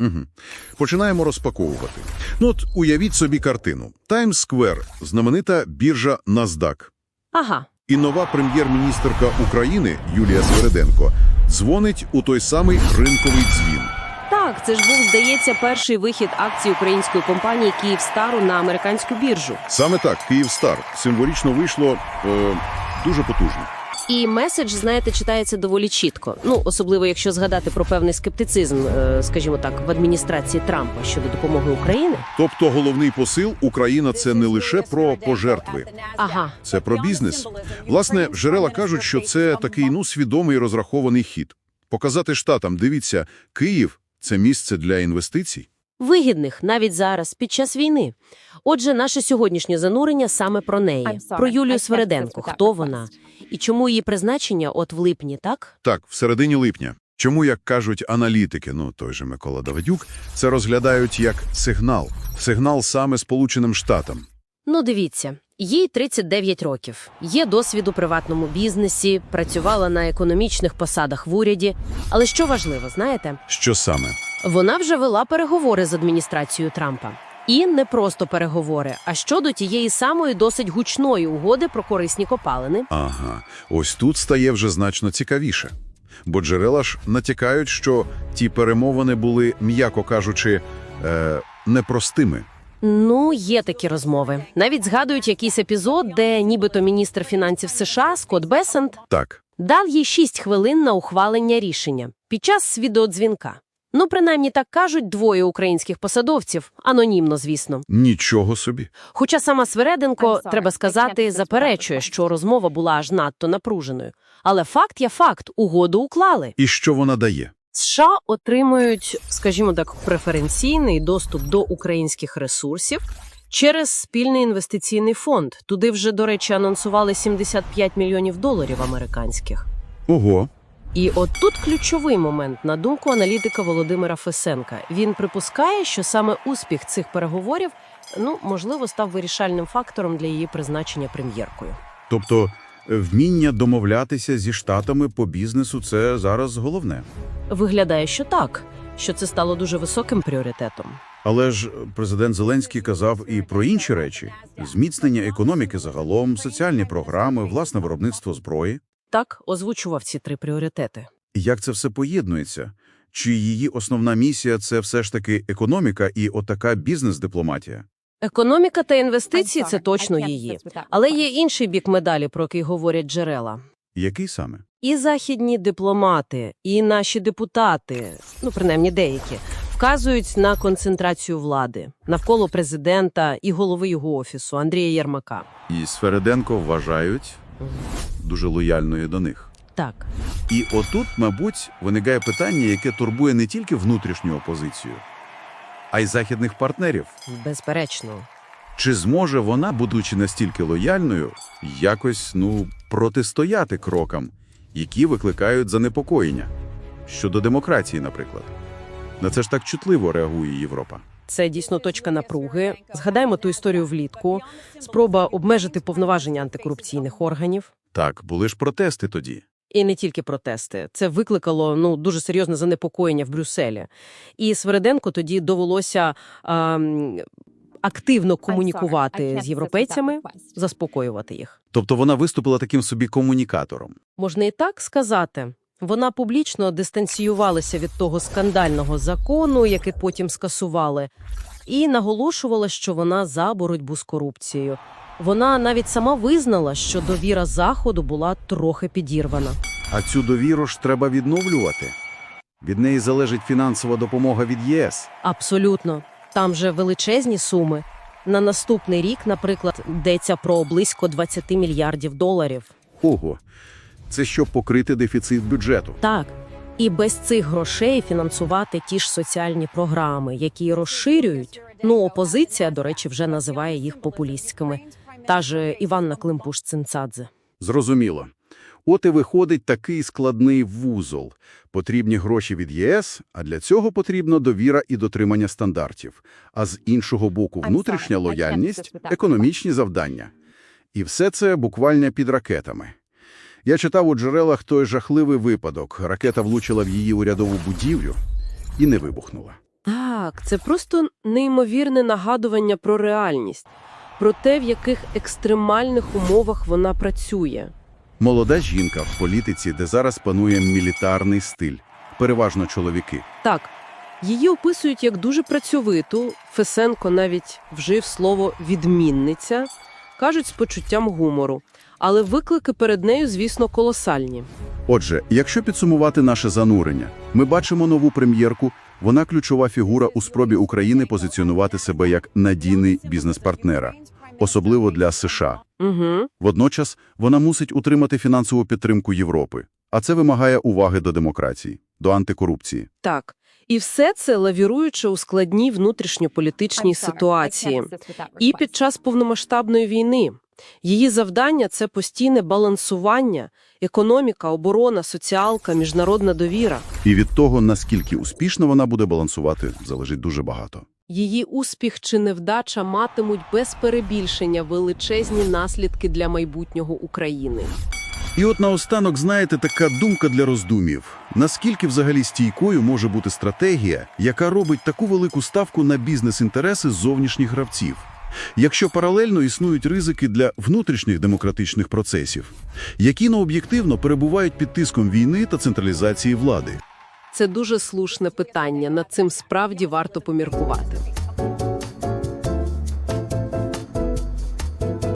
Угу. Починаємо розпаковувати. Ну от уявіть собі картину. Таймс-сквер, знаменита біржа NASDAQ. Ага, І нова прем'єр-міністерка України Юлія Свереденко дзвонить у той самий ринковий дзвін. так, це ж був, здається, перший вихід акцій української компанії Київстару на американську біржу. Саме так, Київстар символічно вийшло е, дуже потужно. І меседж, знаєте, читається доволі чітко. Ну, особливо якщо згадати про певний скептицизм, е, скажімо так, в адміністрації Трампа щодо допомоги України. Тобто головний посил Україна це не лише про пожертви, Ага, це про бізнес. Власне, джерела кажуть, що це такий ну свідомий розрахований хід. Показати штатам, дивіться, Київ це місце для інвестицій. Вигідних навіть зараз, під час війни. Отже, наше сьогоднішнє занурення саме про неї, sorry, про Юлію Свереденко. Хто вона і чому її призначення от в липні, так? Так, в середині липня. Чому, як кажуть аналітики, ну той же Микола Давидюк, це розглядають як сигнал. Сигнал саме Сполученим Штатам. Ну, дивіться, їй 39 років, є досвід у приватному бізнесі, працювала на економічних посадах в уряді. Але що важливо, знаєте, Що саме? Вона вже вела переговори з адміністрацією Трампа. І не просто переговори, а щодо тієї самої досить гучної угоди про корисні копалини. Ага, ось тут стає вже значно цікавіше. Бо джерела ж натякають, що ті перемовини були, м'яко кажучи, е, непростими. Ну, є такі розмови. Навіть згадують якийсь епізод, де нібито міністр фінансів США Скотт Бесент Так, дав їй 6 хвилин на ухвалення рішення під час відеодзвінка. Ну, принаймні так кажуть двоє українських посадовців, анонімно, звісно. нічого собі. Хоча сама Свереденко, треба сказати, заперечує, що розмова була аж надто напруженою. Але факт є факт, угоду уклали. І що вона дає? США отримують, скажімо так, преференційний доступ до українських ресурсів через спільний інвестиційний фонд. Туди вже, до речі, анонсували 75 мільйонів доларів американських. Ого, І от тут ключовий момент, на думку аналітика Володимира Фесенка. Він припускає, що саме успіх цих переговорів, ну, можливо, став вирішальним фактором для її призначення прем'єркою. тобто е, вміння домовлятися зі штатами по бізнесу це зараз головне. Виглядає, що так, що це стало дуже високим пріоритетом. Але ж президент Зеленський казав і про інші речі: зміцнення економіки загалом, соціальні програми, власне виробництво зброї. Так озвучував ці три пріоритети. Як це все поєднується? Чи її основна місія це все ж таки економіка і отака бізнес-дипломатія? Економіка та інвестиції це точно її. Але є інший бік медалі, про який говорять джерела. Який саме? І західні дипломати, і наші депутати, ну принаймні деякі, вказують на концентрацію влади навколо президента і голови його офісу Андрія Єрмака. І Свереденко вважають дуже лояльною до них. Так, І отут, мабуть, виникає питання, яке турбує не тільки внутрішню опозицію, а й західних партнерів. безперечно. Чи зможе вона, будучи настільки лояльною, якось ну протистояти крокам, які викликають занепокоєння щодо демократії, наприклад? На це ж так чутливо реагує Європа. Це дійсно точка напруги. Згадаємо ту історію влітку, спроба обмежити повноваження антикорупційних органів. Так, були ж протести тоді. І не тільки протести. Це викликало ну дуже серйозне занепокоєння в Брюсселі. І Свереденко тоді довелося ем, активно комунікувати з європейцями, заспокоювати їх. Тобто вона виступила таким собі комунікатором. Можна і так сказати. Вона публічно дистанціювалася від того скандального закону, який потім скасували, і наголошувала, що вона за боротьбу з корупцією. Вона навіть сама визнала, що довіра заходу була трохи підірвана. А цю довіру ж треба відновлювати. Від неї залежить фінансова допомога від ЄС. Абсолютно, там же величезні суми. На наступний рік, наприклад, йдеться про близько 20 мільярдів доларів. Ого, це щоб покрити дефіцит бюджету. Так. І без цих грошей фінансувати ті ж соціальні програми, які розширюють. Ну, опозиція, до речі, вже називає їх популістськими. Та ж Іванна Климпуш-Цинцадзе. Зрозуміло. От і виходить такий складний вузол. Потрібні гроші від ЄС, а для цього потрібна довіра і дотримання стандартів. А з іншого боку, внутрішня лояльність, економічні завдання. І все це буквально під ракетами. Я читав у джерелах той жахливий випадок. Ракета влучила в її урядову будівлю і не вибухнула. Так, це просто неймовірне нагадування про реальність, про те, в яких екстремальних умовах вона працює. Молода жінка в політиці, де зараз панує мілітарний стиль, переважно чоловіки. Так, її описують як дуже працьовиту. Фесенко навіть вжив слово відмінниця, кажуть з почуттям гумору. Але виклики перед нею, звісно, колосальні. Отже, якщо підсумувати наше занурення, ми бачимо нову прем'єрку, вона ключова фігура у спробі України позиціонувати себе як надійний бізнес-партнера, особливо для США. Угу. Водночас вона мусить утримати фінансову підтримку Європи, а це вимагає уваги до демократії, до антикорупції. Так. І все це лавіруючи у складній внутрішньополітичній ситуації. І під час повномасштабної війни. Її завдання – це постійне балансування, економіка, оборона, соціалка, міжнародна довіра. І від того, наскільки успішно вона буде балансувати, залежить дуже багато. Її успіх чи невдача матимуть без перебільшення величезні наслідки для майбутнього України. І от наостанок, знаєте, така думка для роздумів. Наскільки взагалі стійкою може бути стратегія, яка робить таку велику ставку на бізнес-інтереси зовнішніх гравців? Якщо паралельно існують ризики для внутрішніх демократичних процесів, які необ'єктивно перебувають під тиском війни та централізації влади. Це дуже слушне питання, над цим справді варто поміркувати.